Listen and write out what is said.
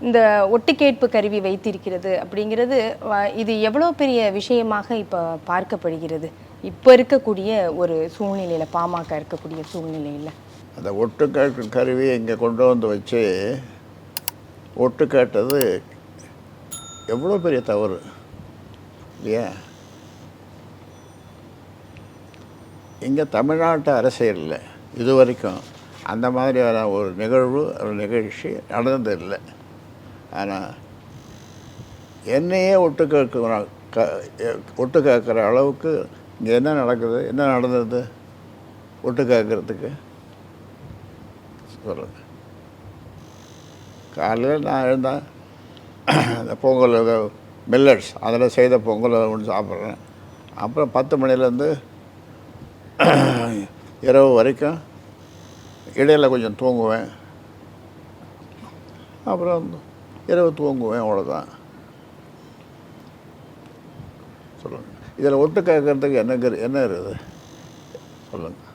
இந்த ஒட்டுக்கேட்பு கருவி வைத்திருக்கிறது அப்படிங்கிறது வ- இது எவ்வளோ பெரிய விஷயமாக இப்போ பார்க்கப்படுகிறது? இப்போ இருக்கக்கூடிய ஒரு சூழ்நிலையில் பாமக இருக்கக்கூடிய சூழ்நிலையில். அந்த ஒட்டு கேட்கும் கருவியை இங்கே கொண்டு வந்து வச்சு ஒட்டு கேட்டது எவ்வளோ பெரிய தவறு? இல்லையா? இங்கே தமிழ்நாட்டு அரசியலில் இது வரைக்கும் அந்த மாதிரியான ஒரு நிகழ்வு ஒரு நிகழ்ச்சி நடந்ததில்லை. ஆனால் என்னையே ஒட்டு கேட்குற க ஒட்டு கேட்குற அளவுக்கு இங்கே என்ன நடக்குது? என்ன நடந்தது? ஒட்டு கேட்குறதுக்கு? சொல்லுங்கள் காலையில் நான் எழுந்தேன் அந்த பொங்கல் மில்லட்ஸ் அதில் செய்த பொங்கல் ஒன்று சாப்பிட்றேன். அப்புறம் பத்து மணிலேருந்து இரவு வரைக்கும் இடையில் கொஞ்சம் தூங்குவேன். அப்புறம் இரவு தூங்குவேன் அவ்வளோதான் சொல்லுங்கள் இதில் ஒட்டு கேட்கறதுக்கு என்ன கரு- என்ன இருக்குது? சொல்லுங்கள்